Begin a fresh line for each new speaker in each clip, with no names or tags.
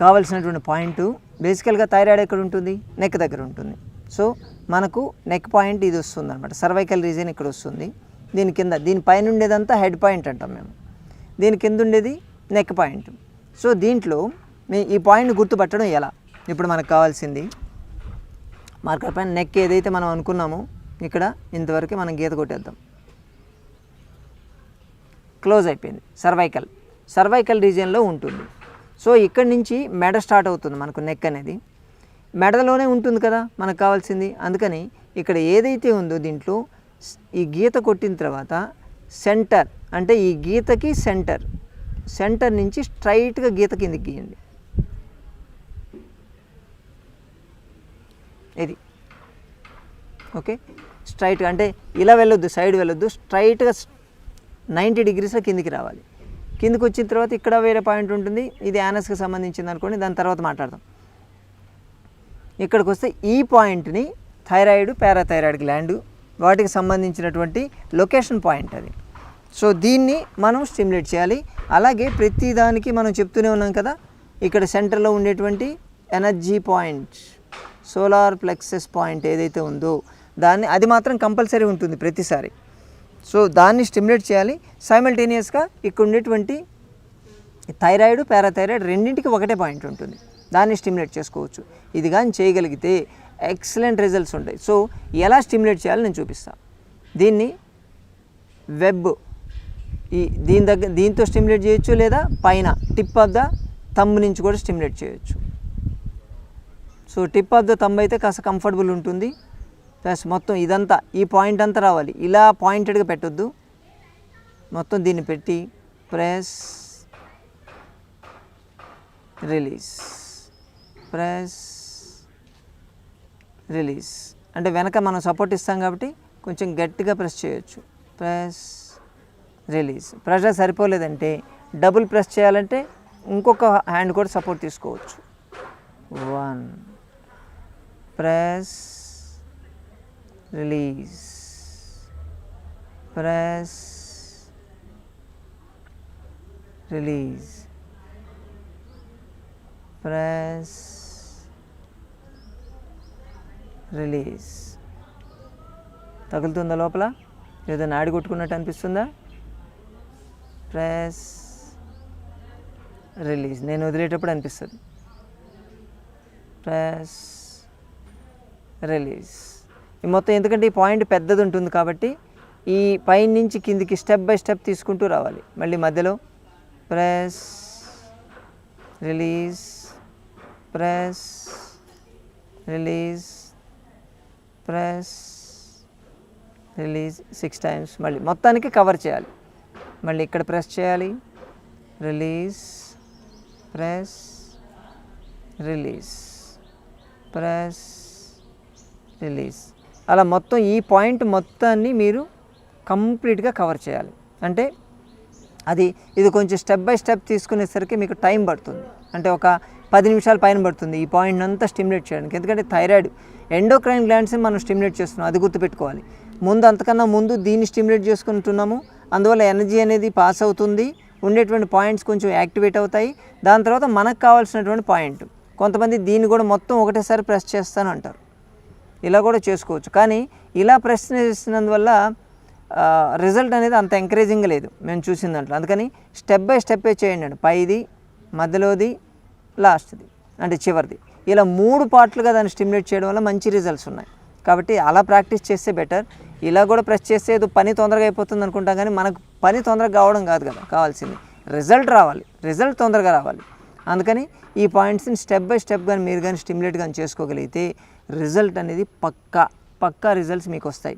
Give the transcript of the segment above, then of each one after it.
కావలసినటువంటి పాయింట్ బేసికల్గా థైరాయిడ్ ఎక్కడ ఉంటుంది? నెక్ దగ్గర ఉంటుంది. సో మనకు నెక్ పాయింట్ ఇది వస్తుంది అనమాట సర్వైకల్ రీజన్ ఇక్కడ వస్తుంది. దీని కింద దీని పైన ఉండేదంతా హెడ్ పాయింట్ అంటాం మేము. దీని కింద ఉండేది నెక్ పాయింట్ సో దీంట్లో మీ ఈ పాయింట్ గుర్తుపట్టడం ఎలా? ఇప్పుడు మనకు కావాల్సింది మార్కర్ పైన నెక్ ఏదైతే మనం అనుకున్నామో ఇక్కడ ఇంతవరకు మనం గీత కొట్టేద్దాం. క్లోజ్ అయిపోయింది. సర్వైకల్ సర్వైకల్ రీజియన్లో ఉంటుంది. సో ఇక్కడి నుంచి మెడ స్టార్ట్ అవుతుంది మనకు నెక్ అనేది. మెడలోనే ఉంటుంది కదా మనకు కావాల్సింది. అందుకని ఇక్కడ ఏదైతే ఉందో దీంట్లో ఈ గీత కొట్టిన తర్వాత సెంటర్ అంటే ఈ గీతకి సెంటర్ సెంటర్ నుంచి స్ట్రైట్గా గీత కిందకి గీయండి. ఇది. ఓకే? స్ట్రైట్గా అంటే ఇలా వెళ్ళొద్దు సైడ్ వెళ్ళొద్దు స్ట్రైట్గా నైంటీ డిగ్రీస్లో కిందికి రావాలి. కిందికి వచ్చిన తర్వాత ఇక్కడ వేరే పాయింట్ ఉంటుంది. ఇది యానస్కి సంబంధించింది అనుకోండి. దాని తర్వాత మాట్లాడదాం. ఇక్కడికి వస్తే ఈ పాయింట్ని థైరాయిడ్ పారాథైరాయిడ్ గ్లాండ్ వాటికి సంబంధించినటువంటి లొకేషన్ పాయింట్ అది. సో దీన్ని మనం స్టిమ్యులేట్ చేయాలి. అలాగే ప్రతి దానికి మనం చెప్తూనే ఉన్నాం కదా ఇక్కడ సెంటర్లో ఉండేటువంటి energy point solar plexus point ఏదైతే ఉందో దాన్ని అది మాత్రం కంపల్సరీ ఉంటుంది ప్రతిసారి. సో దాన్ని స్టిమ్యులేట్ చేయాలి. సైమల్టేనియస్గా ఇక్కడ ఉండేటువంటి థైరాయిడ్ పారాథైరాయిడ్ రెండింటికి ఒకటే పాయింట్ ఉంటుంది. దాన్ని స్టిమ్యులేట్ చేసుకోవచ్చు. ఇది కానీ చేయగలిగితే ఎక్సలెంట్ రిజల్ట్స్ ఉంటాయి. సో ఎలా స్టిమ్యులేట్ చేయాలో నేను చూపిస్తాను దీన్ని వెబ్ ఈ దీని దగ్గర దీంతో స్టిమ్యులేట్ చేయొచ్చు లేదా పైన టిప్ ఆఫ్ ద తమ్ము నుంచి కూడా స్టిమ్యులేట్ చేయొచ్చు. So tip of the thumb అయితే కాస్త కంఫర్టబుల్ ఉంటుంది. ప్లస్ మొత్తం ఇదంతా ఈ పాయింట్ అంతా రావాలి. ఇలా పాయింటెడ్గా పెట్టొద్దు. మొత్తం దీన్ని పెట్టి ప్రెస్ రిలీజ్ ప్రెస్ రిలీజ్ అంటే వెనక మనం సపోర్ట్ ఇస్తాం కాబట్టి కొంచెం గట్టిగా ప్రెస్ చేయొచ్చు. ప్రెస్ రిలీజ్ ప్రెషర్ సరిపోలేదంటే డబుల్ ప్రెస్ చేయాలంటే ఇంకొక హ్యాండ్ కూడా సపోర్ట్ తీసుకోవచ్చు. One press release press release press release తగులుతుందా లోపల? ఏదో నాడి కొట్టుకున్నట్టు అనిపిస్తుందా? ప్రెస్ రిలీజ్ నేను వదిలేటప్పుడు అనిపిస్తుంది. ప్రెస్ రిలీజ్ మొత్తం ఎందుకంటే ఈ పాయింట్ పెద్దది ఉంటుంది కాబట్టి ఈ పైన నుంచి కిందికి స్టెప్ బై స్టెప్ తీసుకుంటూ రావాలి. మళ్ళీ మధ్యలో press release press release press release six times మళ్ళీ మొత్తానికి కవర్ చేయాలి. మళ్ళీ ఇక్కడ ప్రెస్ చేయాలి. Release press release. Press release. అలా మొత్తం ఈ పాయింట్ మొత్తాన్ని మీరు కంప్లీట్గా కవర్ చేయాలి. అంటే అది ఇది కొంచెం స్టెప్ బై స్టెప్ తీసుకునేసరికి మీకు టైం పడుతుంది. అంటే ఒక పది నిమిషాల పైన పడుతుంది. ఈ పాయింట్ అంతా స్టిమ్యులేట్ చేయడానికి. ఎందుకంటే థైరాయిడ్ ఎండోక్రైన్ గ్లాండ్స్ని మనం స్టిమ్యులేట్ చేస్తున్నాం. అది గుర్తుపెట్టుకోవాలి. ముందు అంతకన్నా ముందు దీన్ని స్టిమ్యులేట్ చేసుకుంటున్నాము. అందువల్ల ఎనర్జీ అనేది పాస్ అవుతుంది. ఉండేటువంటి పాయింట్స్ కొంచెం యాక్టివేట్ అవుతాయి. దాని తర్వాత మనకు కావాల్సినటువంటి పాయింట్. కొంతమంది దీన్ని కూడా మొత్తం ఒకటేసారి ప్రెస్ చేస్తాను అంటారు. ఇలా కూడా చేసుకోవచ్చు. కానీ ఇలా ప్రెస్ చేసినందువల్ల రిజల్ట్ అనేది అంత ఎంకరేజింగ్ లేదు. మేము చూసిన దాంట్లో. అందుకని స్టెప్ బై స్టెప్పే చేయండి అండి. పైది మధ్యలోది లాస్ట్ది అంటే చివరిది. ఇలా మూడు పార్ట్లుగా దాన్ని స్టిమ్యులేట్ చేయడం వల్ల మంచి రిజల్ట్స్ ఉన్నాయి. కాబట్టి అలా ప్రాక్టీస్ చేస్తే బెటర్. ఇలా కూడా ప్రెస్ చేస్తే ఏదో పని తొందరగా అయిపోతుంది అనుకుంటాం కానీ మనకు పని తొందరగా కావడం కాదు కదా కావాల్సింది. రిజల్ట్ రావాలి. రిజల్ట్ తొందరగా రావాలి. అందుకని ఈ పాయింట్స్ని స్టెప్ బై స్టెప్ కానీ మీరు కానీ స్టిమ్యులేట్ కానీ చేసుకోగలిగితే రిజల్ట్ అనేది పక్కా పక్కా రిజల్ట్స్ మీకు వస్తాయి.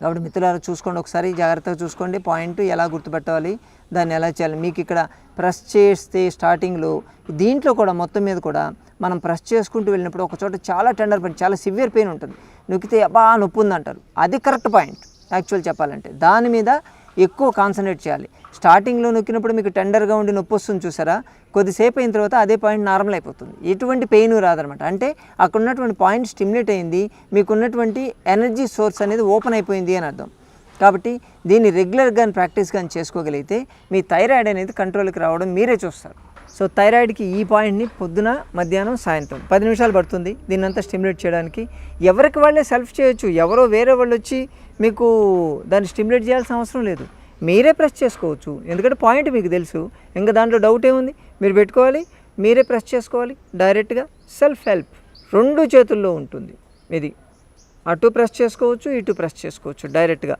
కాబట్టి మిత్రులారా చూసుకోండి ఒకసారి జాగ్రత్తగా చూసుకోండి. పాయింట్ ఎలా గుర్తుపెట్టాలి దాన్ని ఎలా చేయాలి. మీకు ఇక్కడ ప్రెస్ చేస్తే స్టార్టింగ్లో దీంట్లో కూడా మొత్తం మీద కూడా మనం ప్రెస్ చేసుకుంటూ వెళ్ళినప్పుడు ఒక చోట చాలా టెండర్ పెయిన్ చాలా సివియర్ పెయిన్ ఉంటుంది. నొక్కితే అబ్బా నొప్పి ఉందంటారు అది కరెక్ట్ పాయింట్ యాక్చువల్ చెప్పాలంటే. దాని మీద ఎక్కువ కాన్సన్ట్రేట్ చేయాలి. స్టార్టింగ్లో నొక్కినప్పుడు మీకు టెండర్గా ఉండి నొప్పి వస్తుంది చూసారా? కొద్దిసేపు అయిన తర్వాత అదే పాయింట్ నార్మల్ అయిపోతుంది. ఎటువంటి పెయిన్ రాదనమాట అంటే అక్కడ ఉన్నటువంటి పాయింట్ స్టిమ్యులేట్ అయింది మీకు ఉన్నటువంటి ఎనర్జీ సోర్స్ అనేది ఓపెన్ అయిపోయింది అని అర్థం. కాబట్టి దీన్ని రెగ్యులర్గా ప్రాక్టీస్ కానీ చేసుకోగలిగితే మీ థైరాయిడ్ అనేది కంట్రోల్కి రావడం మీరే చూస్తారు. సో థైరాయిడ్కి ఈ పాయింట్ని పొద్దున మధ్యాహ్నం సాయంత్రం. పది నిమిషాలు పడుతుంది. దీన్నంతా స్టిమ్యులేట్ చేయడానికి. ఎవరికి వాళ్ళే సెల్ఫ్ చేయొచ్చు. ఎవరో వేరే వాళ్ళు వచ్చి మీకు దాన్ని స్టిమ్యులేట్ చేయాల్సిన అవసరం లేదు. మీరే ప్రెస్ చేసుకోవచ్చు. ఎందుకంటే పాయింట్ మీకు తెలుసు. ఇంకా దాంట్లో డౌట్ ఏముంది? మీరు పెట్టుకోవాలి. మీరే ప్రెస్ చేసుకోవాలి. డైరెక్ట్గా సెల్ఫ్ హెల్ప్ రెండు చేతుల్లో ఉంటుంది. ఇది. అటు ప్రెస్ చేసుకోవచ్చు ఇటు ప్రెస్ చేసుకోవచ్చు డైరెక్ట్గా.